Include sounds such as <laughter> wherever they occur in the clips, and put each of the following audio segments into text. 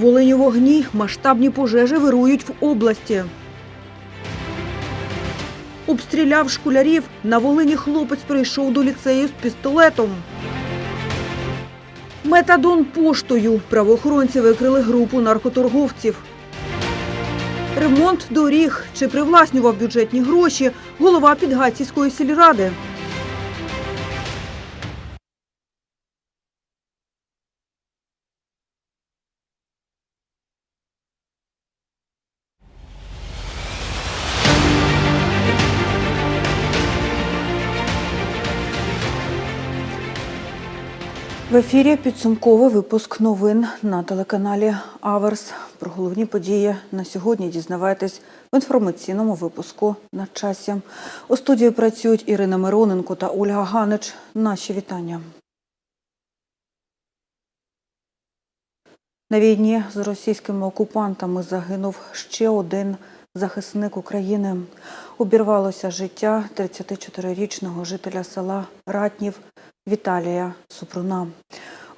Волині вогні, масштабні пожежі вирують в області. Обстріляв школярів. На Волині хлопець прийшов до ліцею з пістолетом. Метадон поштою. Правоохоронці викрили групу наркоторговців. Ремонт доріг. Чи привласнював бюджетні гроші голова Підгайцівської сільради. В ефірі підсумковий випуск новин на телеканалі Аверс. Про головні події на сьогодні дізнавайтесь в інформаційному випуску на часі. У студії працюють Ірина Мироненко та Ольга Ганич. Наші вітання. На війні з російськими окупантами загинув ще один захисник України. Обірвалося життя 34-річного жителя села Ратнів Віталія Супруна.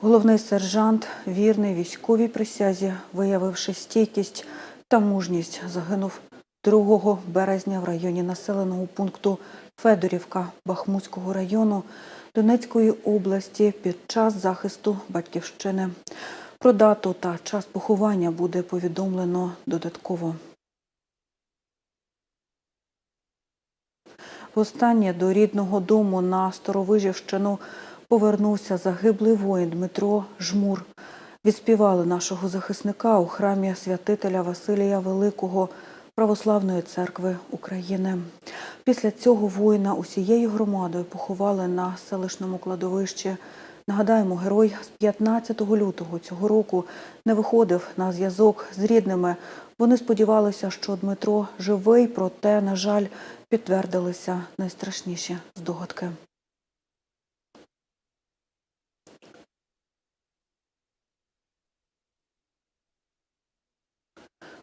Головний сержант, вірний військовій присязі, виявивши стійкість та мужність, загинув 2 березня в районі населеного пункту Федорівка Бахмутського району Донецької області під час захисту батьківщини. Про дату та час поховання буде повідомлено додатково. Востаннє до рідного дому на Старовижівщину повернувся загиблий воїн Дмитро Жмур. Відспівали нашого захисника у храмі святителя Василія Великого Православної церкви України. Після цього воїна усією громадою поховали на селищному кладовищі. Нагадаємо, герой з 15 лютого цього року не виходив на зв'язок з рідними. Вони сподівалися, що Дмитро живий, проте, на жаль, підтвердилися найстрашніші здогадки.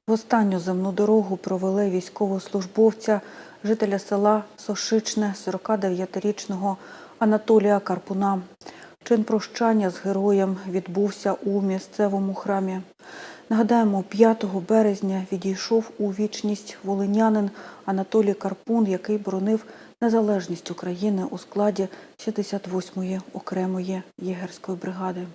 В останню земну дорогу провели військовослужбовця, жителя села Сошичне, 49-річного Анатолія Карпуна. Чин прощання з героєм відбувся у місцевому храмі. Нагадаємо, 5 березня відійшов у вічність волинянин Анатолій Карпун, який боронив незалежність України у складі 68-ї окремої єгерської бригади.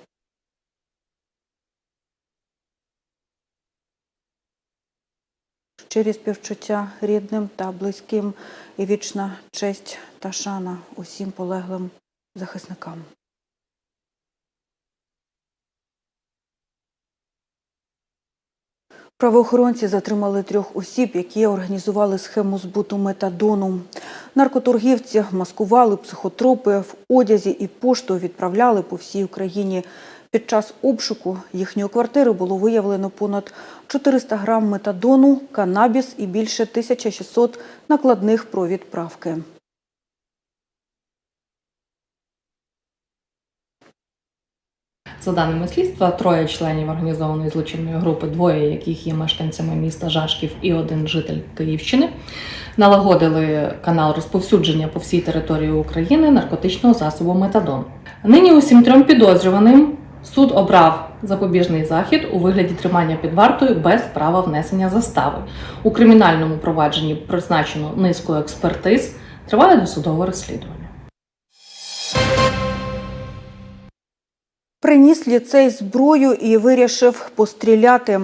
Щирі співчуття рідним та близьким і вічна честь та шана усім полеглим захисникам. Правоохоронці затримали трьох осіб, які організували схему збуту метадону. Наркоторгівці маскували психотропи в одязі і пошту відправляли по всій Україні. Під час обшуку їхньої квартири було виявлено понад 400 грам метадону, канабіс і більше 1600 накладних про відправки. За даними слідства, троє членів організованої злочинної групи, двоє яких є мешканцями міста Жашків і один житель Київщини, налагодили канал розповсюдження по всій території України наркотичного засобу метадон. Нині усім трьом підозрюваним суд обрав запобіжний захід у вигляді тримання під вартою без права внесення застави. У кримінальному провадженні призначено низку експертиз. Триває досудове розслідування. Приніс ліцей зброю і вирішив постріляти.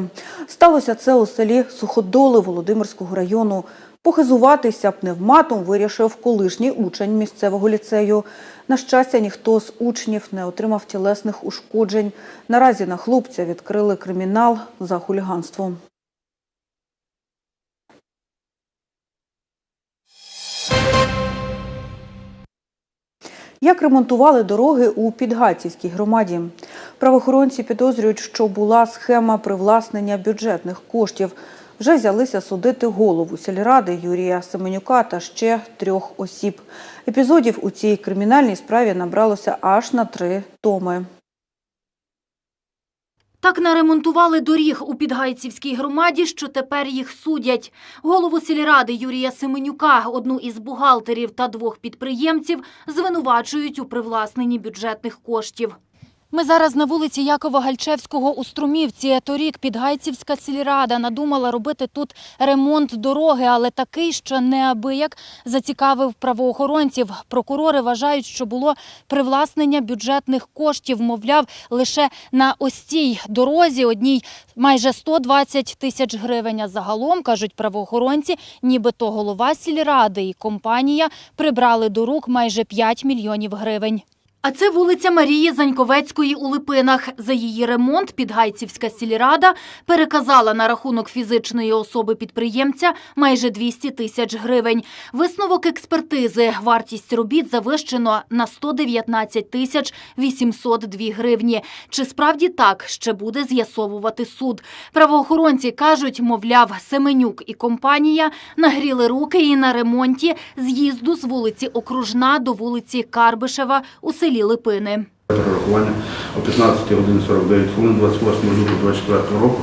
Сталося це у селі Суходоли Володимирського району. Похизуватися пневматом вирішив колишній учень місцевого ліцею. На щастя, ніхто з учнів не отримав тілесних ушкоджень. Наразі на хлопця відкрили кримінал за хуліганство. Як ремонтували дороги у Підгайцівській громаді? Правоохоронці підозрюють, що була схема привласнення бюджетних коштів. Вже взялися судити голову сільради Юрія Семенюка та ще трьох осіб. Епізодів у цій кримінальній справі набралося аж на три томи. Так наремонтували доріг у Підгайцівській громаді, що тепер їх судять. Голову сільради Юрія Семенюка, одну із бухгалтерів та двох підприємців звинувачують у привласненні бюджетних коштів. Ми зараз на вулиці Якова Гальчевського у Струмівці. Торік Підгайцівська сільрада надумала робити тут ремонт дороги, але такий, що неабияк зацікавив правоохоронців. Прокурори вважають, що було привласнення бюджетних коштів, мовляв, лише на ось цій дорозі одній майже 120 тисяч гривень. А загалом, кажуть правоохоронці, нібито голова сільради і компанія прибрали до рук майже 5 мільйонів гривень. А це вулиця Марії Заньковецької у Липинах. За її ремонт Підгайцівська сільрада переказала на рахунок фізичної особи підприємця майже 200 тисяч гривень. Висновок експертизи. Вартість робіт завищено на 119 тисяч 802 гривні. Чи справді так ще буде з'ясовувати суд? Правоохоронці кажуть, мовляв, Семенюк і компанія нагріли руки і на ремонті з'їзду з вулиці Окружна до вулиці Карбишева у селі Липини. перерахування о 15 годині 49 хвилин 28 лютого 24 року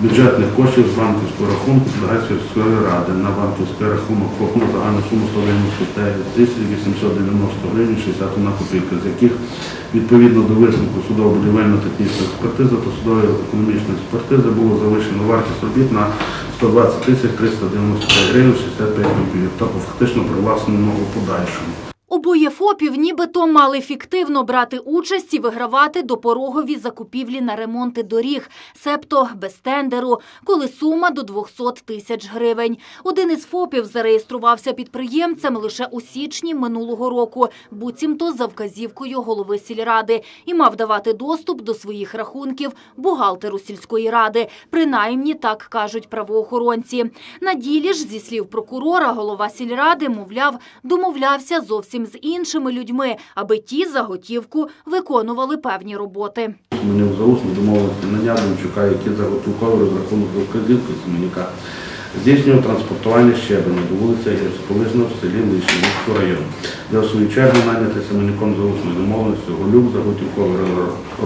бюджетних коштів з банківського рахунку Підгайцівської ради на банківський рахунок ФОП загальну суму 199 тисяч 890 гривень 61 копійка, з яких відповідно до висновку судово-будівельно-технічної експертизи та судової економічної експертизи було завищено вартість робіт на 120 тисяч 395 гривень 65 копійок та фактично привласнено у подальшому. Обоє ФОПів нібито мали фіктивно брати участь і вигравати допорогові закупівлі на ремонти доріг, себто без тендеру, коли сума до 200 тисяч гривень. Один із ФОПів зареєструвався підприємцем лише у січні минулого року, буцімто за вказівкою голови сільради, і мав давати доступ до своїх рахунків бухгалтеру сільської ради. Принаймні так кажуть правоохоронці. На ділі ж, зі слів прокурора, голова сільради, мовляв, домовлявся зовсім з іншими людьми, аби ті за готівку виконували певні роботи. Мені заусні домовленості наняв Демчука, який заготовковий розрахунок за вказівки Семеняка, здійснював транспортування щебеня до вулиці Гірськолижна в селі Лишнівського району, де в свою чергу нанятий Семеняком за усною домовленістю Голюк заготівковий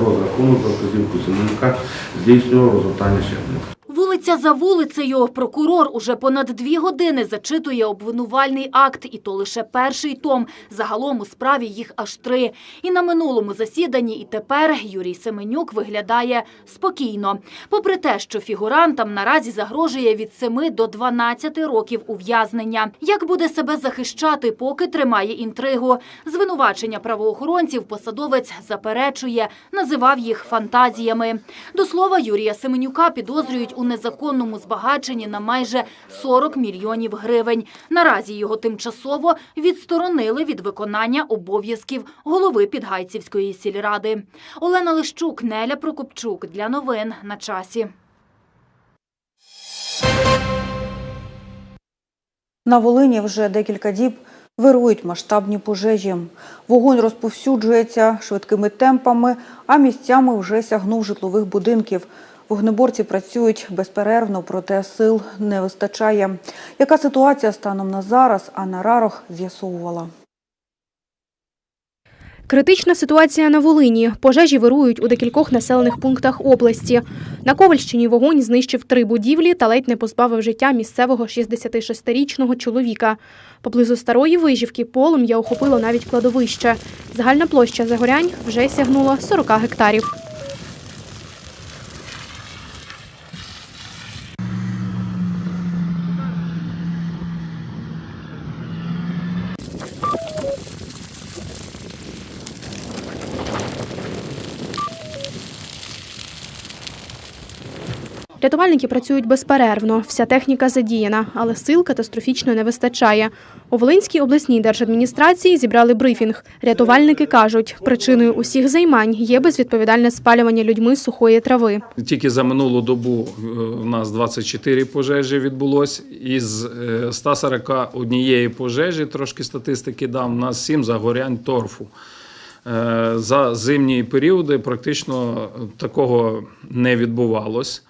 розрахунок за вказівкою Семеняка здійснював розгортання щебеня. Вулиця за вулицею прокурор уже понад дві години зачитує обвинувальний акт, і то лише перший том. Загалом у справі їх аж три. І на минулому засіданні, і тепер Юрій Семенюк виглядає спокійно. Попри те, що фігурантам наразі загрожує від 7 до 12 років ув'язнення. Як буде себе захищати, поки тримає інтригу? Звинувачення правоохоронців посадовець заперечує, називав їх фантазіями. До слова, Юрія Семенюка підозрюють у незаконному збагаченні на майже 40 мільйонів гривень. Наразі його тимчасово відсторонили від виконання обов'язків голови Підгайцівської сільради. Олена Лищук, Неля Прокопчук. Для новин на часі. На Волині вже декілька діб вирують масштабні пожежі. Вогонь розповсюджується швидкими темпами, а місцями вже сягнув житлових будинків. Вогнеборці працюють безперервно, проте сил не вистачає. Яка ситуація станом на зараз, Анна Рарох з'ясовувала. Критична ситуація на Волині. Пожежі вирують у декількох населених пунктах області. На Ковальщині вогонь знищив три будівлі та ледь не позбавив життя місцевого 66-річного чоловіка. Поблизу старої вижівки полум'я охопило навіть кладовище. Загальна площа загорянь вже сягнула 40 гектарів. Рятувальники працюють безперервно, вся техніка задіяна, але сил катастрофічно не вистачає. У Волинській обласній держадміністрації зібрали брифінг. Рятувальники кажуть, причиною усіх займань є безвідповідальне спалювання людьми сухої трави. Тільки за минулу добу е, у нас 24 пожежі відбулось. Із е, 141 пожежі, трошки статистики дам, у нас 7 загорянь торфу. Е, За зимні періоди практично такого не відбувалось.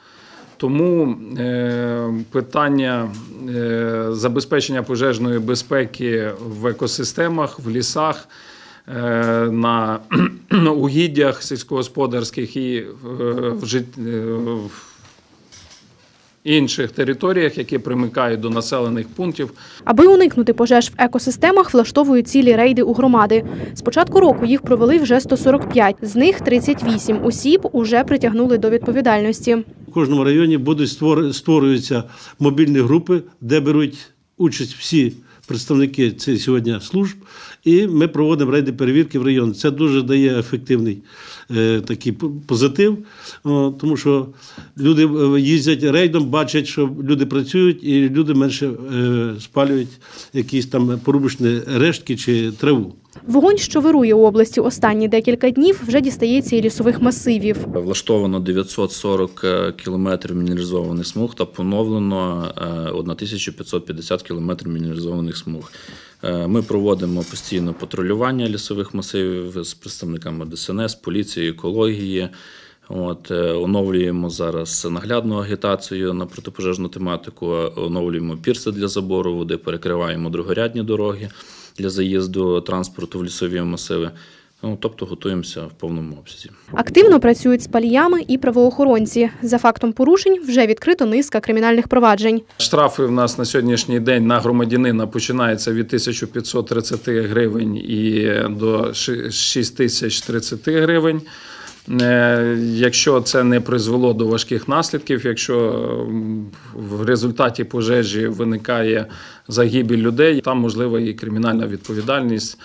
Тому е, питання е, забезпечення пожежної безпеки в екосистемах, в лісах, е, на <clears throat> угіддях сільськогосподарських і в інших територіях, які примикають до населених пунктів. Аби уникнути пожеж в екосистемах, влаштовують цілі рейди у громади. З початку року їх провели вже 145, з них 38 осіб уже притягнули до відповідальності. В кожному районі будуть створ- створюються мобільні групи, де беруть участь всі представники цих сьогодні служб, і ми проводимо рейди перевірки в район. Це дуже дає ефективний е, такий позитив, о, тому що люди е, їздять рейдом, бачать, що люди працюють, і люди менше е, спалюють якісь там порубочні рештки чи траву. Вогонь, що вирує у області останні декілька днів, вже дістається і лісових масивів. Влаштовано 940 е, кілометрів мінералізованих смуг та поновлено е, 1550 кілометрів мінералізованих смуг. Е, Ми проводимо постійно патрулювання лісових масивів з представниками ДСНС, поліції, екології. От, е, оновлюємо зараз наглядну агітацію на протипожежну тематику, оновлюємо пірси для забору води, перекриваємо другорядні дороги для заїзду транспорту в лісові масиви. Ну, тобто готуємося в повному обсязі. Активно працюють з паліями і правоохоронці. За фактом порушень вже відкрито низка кримінальних проваджень. Штрафи в нас на сьогоднішній день на громадянина починаються від 1530 гривень і до 6030 гривень. Е, Якщо це не призвело до важких наслідків, якщо в результаті пожежі виникає загибель людей, там можлива і кримінальна відповідальність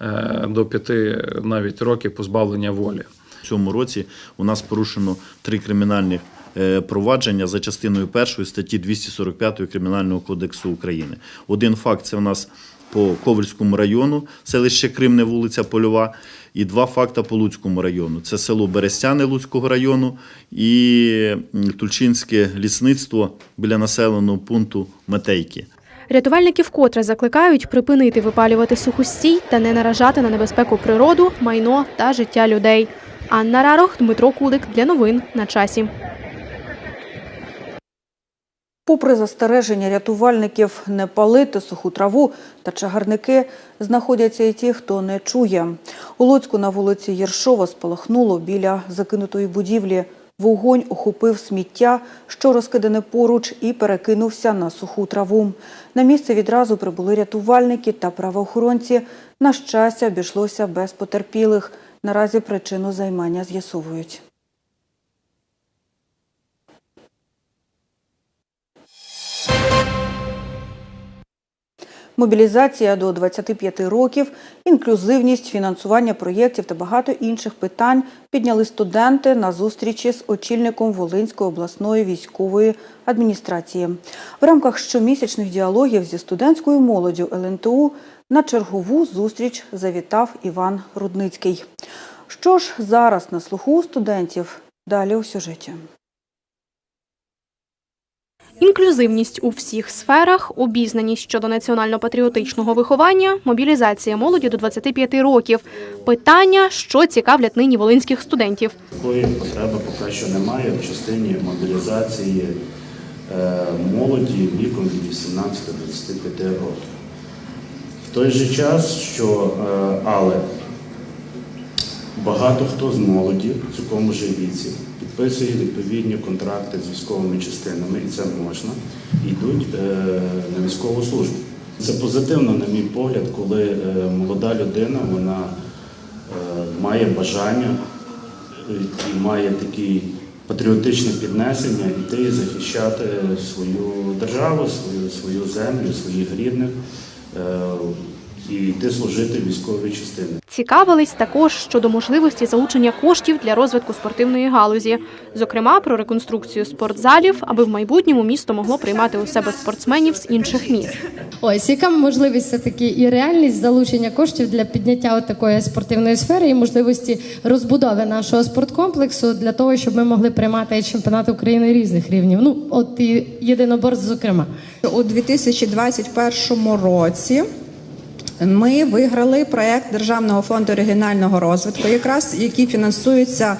е, до п'яти навіть років позбавлення волі. В цьому році у нас порушено три кримінальні е, провадження за частиною першої статті 245 Кримінального кодексу України. Один факт це у нас по Ковальському району, селище Кримне, вулиця Польова, і два факти по Луцькому району. Це село Берестяне Луцького району і Тульчинське лісництво біля населеного пункту Метейки. Рятувальники вкотре закликають припинити випалювати сухостій та не наражати на небезпеку природу, майно та життя людей. Анна Рарох, Дмитро Кулик для новин на часі. Попри застереження рятувальників не палити суху траву та чагарники, знаходяться і ті, хто не чує. У Луцьку на вулиці Єршова спалахнуло біля закинутої будівлі. Вогонь охопив сміття, що розкидане поруч, і перекинувся на суху траву. На місце відразу прибули рятувальники та правоохоронці. На щастя, обійшлося без потерпілих. Наразі причину займання з'ясовують. Мобілізація до 25 років, інклюзивність, фінансування проєктів та багато інших питань підняли студенти на зустрічі з очільником Волинської обласної військової адміністрації. В рамках щомісячних діалогів зі студентською молоддю ЛНТУ на чергову зустріч завітав Іван Рудницький. Що ж зараз на слуху студентів? Далі у сюжеті. Інклюзивність у всіх сферах, обізнаність щодо національно-патріотичного виховання, мобілізація молоді до 25 років. Питання, що цікавлять нині волинських студентів. Такої потреби поки що немає в частині мобілізації е, молоді віком від 18 до 25 років. В той же час, що е, але багато хто з молоді в такому ж віці підписує відповідні контракти з військовими частинами, і це можна, йдуть е, на військову службу. Це позитивно, на мій погляд, коли е, молода людина вона е, має бажання і має такі патріотичне піднесення іти і захищати свою державу, свою, свою землю, своїх рідних і йти служити військовій частині. Цікавились також щодо можливості залучення коштів для розвитку спортивної галузі, зокрема про реконструкцію спортзалів, аби в майбутньому місто могло приймати у себе спортсменів з інших міст. Ось яка можливість все таки і реальність залучення коштів для підняття от такої спортивної сфери і можливості розбудови нашого спорткомплексу для того, щоб ми могли приймати чемпіонати України різних рівнів. Ну от і єдиноборств, зокрема. У 2021 році ми виграли проект Державного фонду регіонального розвитку, якраз який фінансується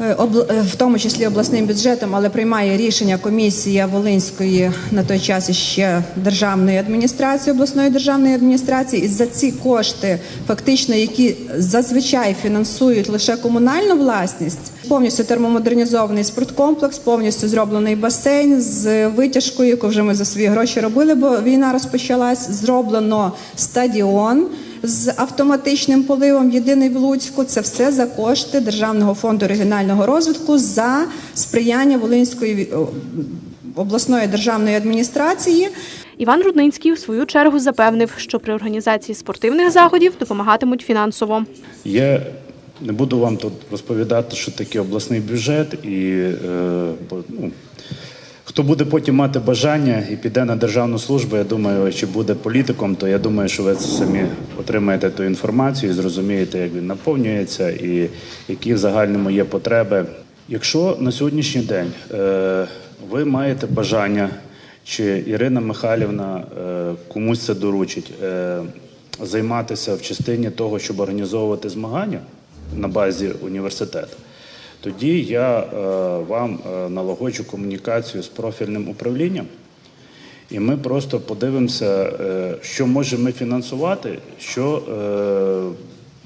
в тому числі обласним бюджетом, але приймає рішення комісія Волинської на той час ще державної адміністрації, обласної державної адміністрації. І за ці кошти, фактично, які зазвичай фінансують лише комунальну власність, повністю термомодернізований спорткомплекс, повністю зроблений басейн з витяжкою, яку вже ми за свої гроші робили, бо війна розпочалась. Зроблено стадіон з автоматичним поливом. Єдиний в Луцьку. Це все за кошти Державного фонду регіонального розвитку за сприяння Волинської обласної державної адміністрації. Іван Рудницький у свою чергу запевнив, що при організації спортивних заходів допомагатимуть фінансово. Я не буду вам тут розповідати, що таке обласний бюджет, і е, бо, ну, хто буде потім мати бажання і піде на державну службу, я думаю, чи буде політиком, то я думаю, що ви самі отримаєте ту інформацію зрозумієте, як він наповнюється і які в загальному є потреби. Якщо на сьогоднішній день е, ви маєте бажання, чи Ірина Михайлівна е, комусь це доручить, е, займатися в частині того, щоб організовувати змагання на базі університету, тоді я е, вам е, налагоджу комунікацію з профільним управлінням, і ми просто подивимося, е, що можемо ми фінансувати, що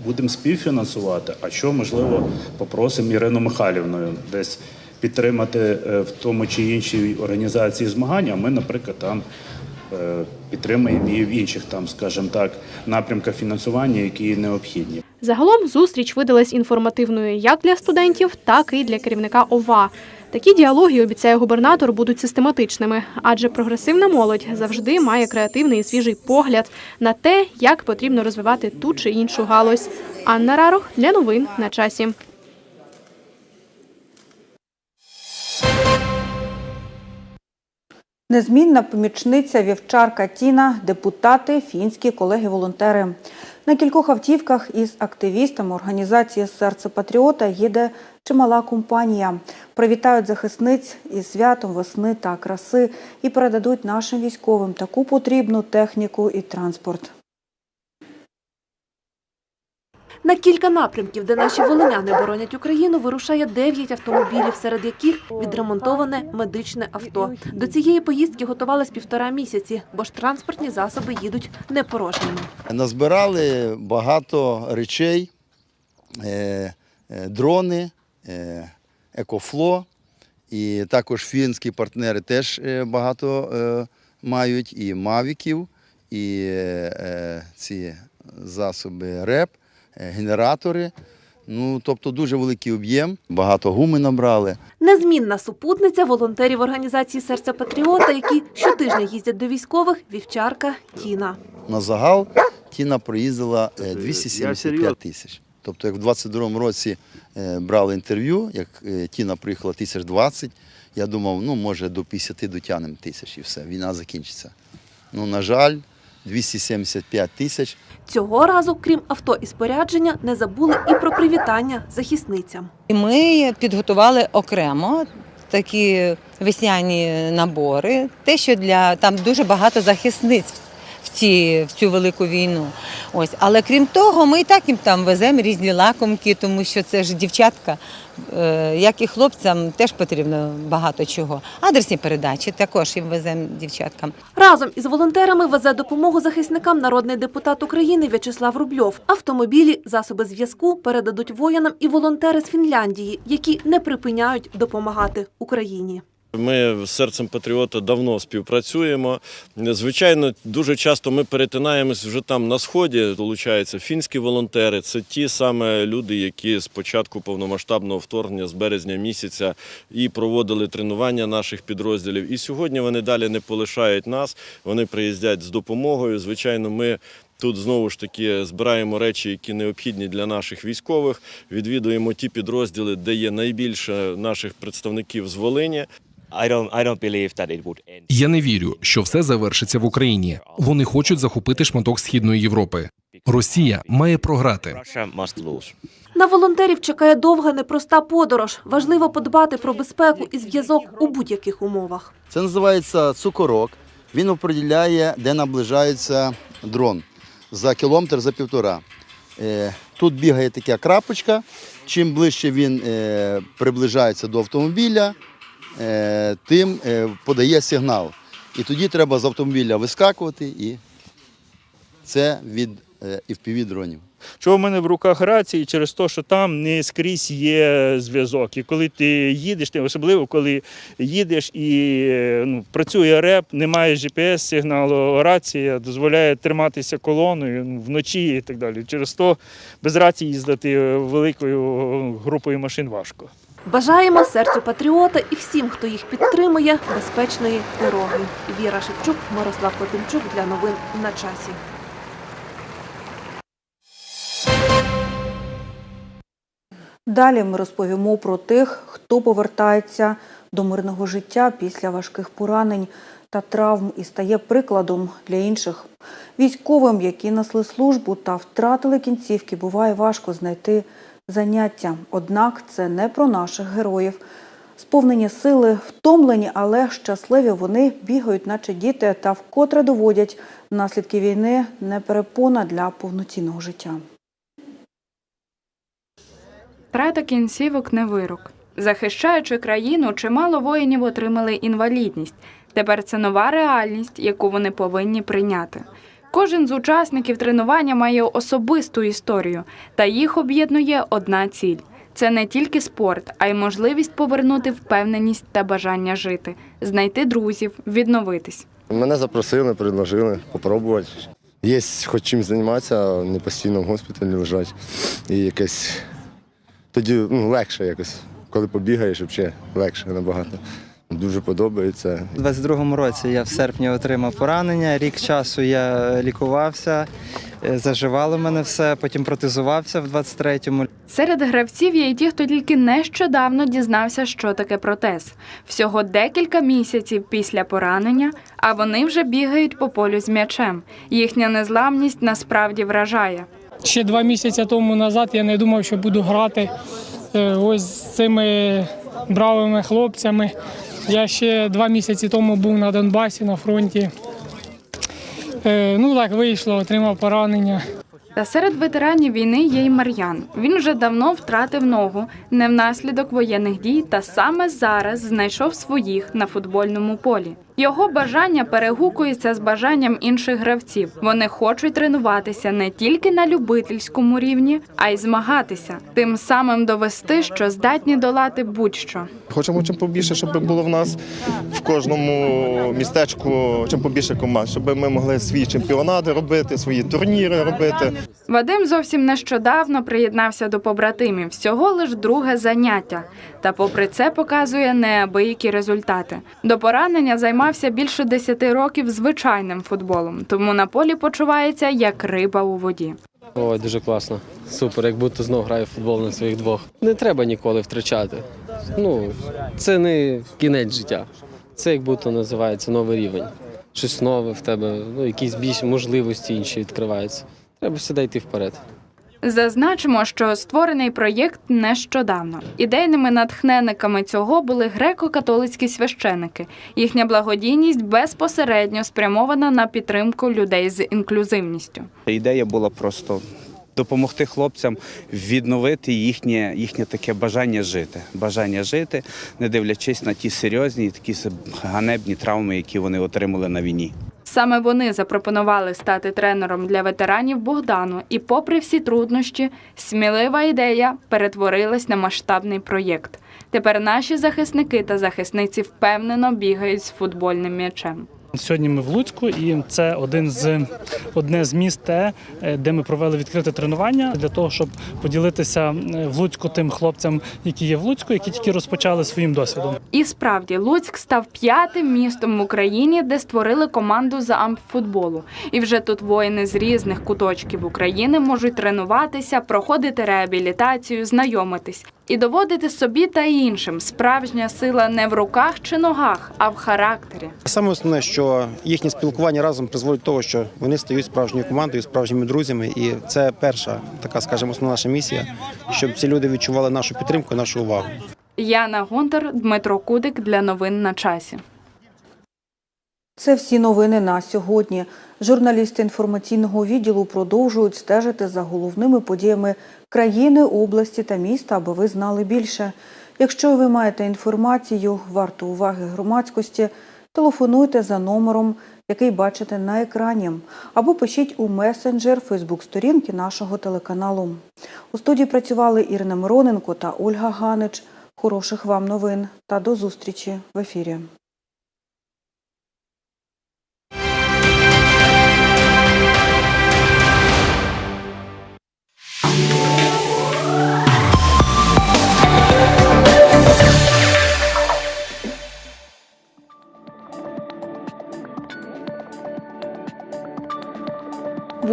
будемо співфінансувати, а що, можливо, попросимо Ірину Михайлівну десь підтримати в тому чи іншій організації змагання, ми, наприклад, там підтримаємо її в інших, там, скажімо так, напрямках фінансування, які необхідні. Загалом зустріч видалась інформативною як для студентів, так і для керівника ОВА. Такі діалоги, обіцяє губернатор, будуть систематичними, адже прогресивна молодь завжди має креативний і свіжий погляд на те, як потрібно розвивати ту чи іншу галузь. Анна Рарох для новин на часі. Незмінна помічниця вівчарка Тіна, депутати, фінські колеги-волонтери. На кількох автівках із активістами організації Серце Патріота їде чимала компанія. Привітають захисниць із святом весни та краси і передадуть нашим військовим таку потрібну техніку і транспорт. На кілька напрямків, де наші волиняни боронять Україну, вирушає 9 автомобілів, серед яких відремонтоване медичне авто. До цієї поїздки готувалась півтора місяці, бо ж транспортні засоби їдуть не порожніми. Назбирали багато речей, е, е, дрони, е, екофло, і також фінські партнери теж багато мають і мавіків, і ці засоби РЕП, генератори. Ну, тобто дуже великий об'єм, багато гуми набрали. Незмінна супутниця волонтерів організації Серця Патріота, які щотижня їздять до військових, вівчарка Тіна. На загал Тіна проїздила е, 275 тисяч. Тобто, як в 22-му році е, брали інтерв'ю, як е, Тіна приїхала тисяч 20, я думав, ну може до 50 дотягнемо тисяч і все, війна закінчиться. Ну, на жаль, 275 тисяч. Цього разу, крім авто і спорядження, не забули і про привітання захисницям. Ми підготували окремо такі весняні набори. Те, що для там дуже багато захисниць в ці в цю велику війну. Ось, але крім того, ми і так їм там веземо різні лакомки, тому що це ж дівчатка, е, як і хлопцям, теж потрібно багато чого. Адресні передачі також їм веземо дівчаткам. Разом із волонтерами везе допомогу захисникам народний депутат України В'ячеслав Рубльов. Автомобілі, засоби зв'язку передадуть воїнам і волонтери з Фінляндії, які не припиняють допомагати Україні. Ми з серцем патріота давно співпрацюємо. Звичайно, дуже часто ми перетинаємось вже там на сході. Долучаються фінські волонтери. Це ті саме люди, які з початку повномасштабного вторгнення з березня місяця і проводили тренування наших підрозділів. І сьогодні вони далі не полишають нас. Вони приїздять з допомогою. Звичайно, ми. Тут знову ж таки збираємо речі, які необхідні для наших військових. Відвідуємо ті підрозділи, де є найбільше наших представників з Волині. Я не вірю, що все завершиться в Україні. Вони хочуть захопити шматок східної Європи. Росія має програти. На волонтерів чекає довга непроста подорож. Важливо подбати про безпеку і зв'язок у будь-яких умовах. Це називається цукорок. Він определяє, де наближається дрон за кілометр, за півтора. Е, Тут бігає така крапочка. Чим ближче він е, приближається до автомобіля, тим е, подає сигнал. І тоді треба з автомобіля вискакувати і це від і дронів. Чого в мене в руках рації через те, що там не скрізь є зв'язок. І коли ти їдеш, ти особливо коли їдеш і е, ну, працює реп, немає GPS-сигналу, рація дозволяє триматися колоною ну, вночі і так далі. Через то без рації їздити великою групою машин важко. Бажаємо серцю патріота і всім, хто їх підтримує, безпечної дороги. Віра Шевчук, Мирослав Котимчук для новин на часі. Далі ми розповімо про тих, хто повертається до мирного життя після важких поранень та травм і стає прикладом для інших. Військовим, які несли службу та втратили кінцівки, буває важко знайти заняття. Однак це не про наших героїв. Сповнені сили, втомлені, але щасливі вони бігають, наче діти, та вкотре доводять наслідки війни не перепона для повноцінного життя. Втрата кінцівок не вирок. Захищаючи країну, чимало воїнів отримали інвалідність. Тепер це нова реальність, яку вони повинні прийняти. Кожен з учасників тренування має особисту історію, та їх об'єднує одна ціль. Це не тільки спорт, а й можливість повернути впевненість та бажання жити, знайти друзів, відновитись. Мене запросили, предложили попробувати. Є хоч чим займатися, не постійно в госпіталі лежати. І якесь тоді ну, легше якось. Коли побігаєш, взагалі легше набагато. Дуже подобається. У 22-му році я в серпні отримав поранення. Рік часу я лікувався, е, заживало мене все, потім протезувався в 23-му. Серед гравців є й ті, хто тільки нещодавно дізнався, що таке протез. Всього декілька місяців після поранення, а вони вже бігають по полю з м'ячем. Їхня незламність насправді вражає. Ще два місяці тому назад я не думав, що буду грати е, ось з цими бравими хлопцями. Я ще два місяці тому був на Донбасі на фронті. Е, Ну так вийшло, отримав поранення. Та серед ветеранів війни є й Мар'ян. Він вже давно втратив ногу, не внаслідок воєнних дій, та саме зараз знайшов своїх на футбольному полі. Його бажання перегукується з бажанням інших гравців. Вони хочуть тренуватися не тільки на любительському рівні, а й змагатися, тим самим довести, що здатні долати будь-що. Хочемо чим побільше, щоб було в нас в кожному містечку чим побільше команд, щоб ми могли свої чемпіонати робити, свої турніри робити. Вадим зовсім нещодавно приєднався до побратимів, всього лиш друге заняття. Та попри це показує неабиякі результати. До поранення займався більше 10 років звичайним футболом, тому на полі почувається як риба у воді. Ой, дуже класно. Супер, як будто знов граю в футбол на своїх двох. Не треба ніколи втрачати. Ну, це не кінець життя. Це як будто називається новий рівень. Щось нове в тебе, ну, якісь більші можливості інші відкриваються. Треба всегда йти вперед. Зазначимо, що створений проєкт нещодавно. Ідейними натхненниками цього були греко-католицькі священики. Їхня благодійність безпосередньо спрямована на підтримку людей з інклюзивністю. Ідея була просто допомогти хлопцям відновити їхнє, їхнє таке бажання жити. Бажання жити, не дивлячись на ті серйозні, такі ганебні травми, які вони отримали на війні. Саме вони запропонували стати тренером для ветеранів Богдану, і, попри всі труднощі, смілива ідея перетворилась на масштабний проєкт. Тепер наші захисники та захисниці впевнено бігають з футбольним м'ячем. Сьогодні ми в Луцьку, і це один з одне з міст, е, де ми провели відкрите тренування для того, щоб поділитися е, в Луцьку тим хлопцям, які є в Луцьку, які тільки розпочали своїм досвідом. І справді Луцьк став п'ятим містом в Україні, де створили команду за ампфутболу. І вже тут воїни з різних куточків України можуть тренуватися, проходити реабілітацію, знайомитись і доводити собі та іншим. Справжня сила не в руках чи ногах, а в характері. Саме основне, що їхнє спілкування разом призводить до того, що вони стають справжньою командою, справжніми друзями, і це перша така, скажімо, основна наша місія, щоб ці люди відчували нашу підтримку, нашу увагу. Яна Гонтар, Дмитро Кудик для новин на часі. Це всі новини на сьогодні. Журналісти інформаційного відділу продовжують стежити за головними подіями країни, області та міста, аби ви знали більше. Якщо ви маєте інформацію, варту уваги громадськості, телефонуйте за номером який бачите на екрані, або пишіть у месенджер Фейсбук-сторінки нашого телеканалу. У студії працювали Ірина Мироненко та Ольга Ганич. Хороших вам новин та до зустрічі в ефірі. –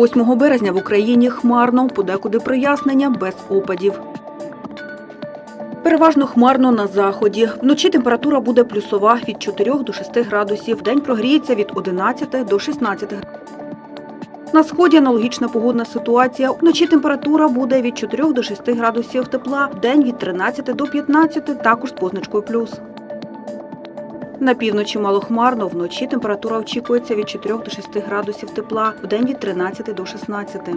8 березня в Україні хмарно, подекуди прояснення без опадів. Переважно хмарно на заході. Вночі температура буде плюсова від 4 до 6 градусів. День прогріється від 11 до 16 На сході аналогічна погодна ситуація. Вночі температура буде від 4 до 6 градусів тепла, вдень від 13 до 15, також з позначкою плюс. На півночі малохмарно, вночі температура очікується від 4 до 6 градусів тепла, вдень від 13 до 16.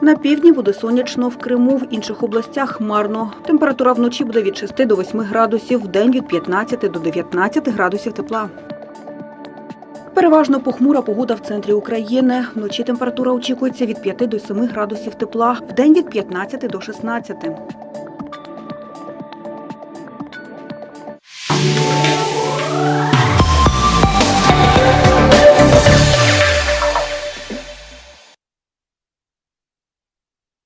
На півдні буде сонячно в Криму, в інших областях хмарно. Температура вночі буде від 6 до 8 градусів, вдень від 15 до 19 градусів тепла. Переважно похмура погода в центрі України. Вночі температура очікується від 5 до 7 градусів тепла, вдень від 15 до 16.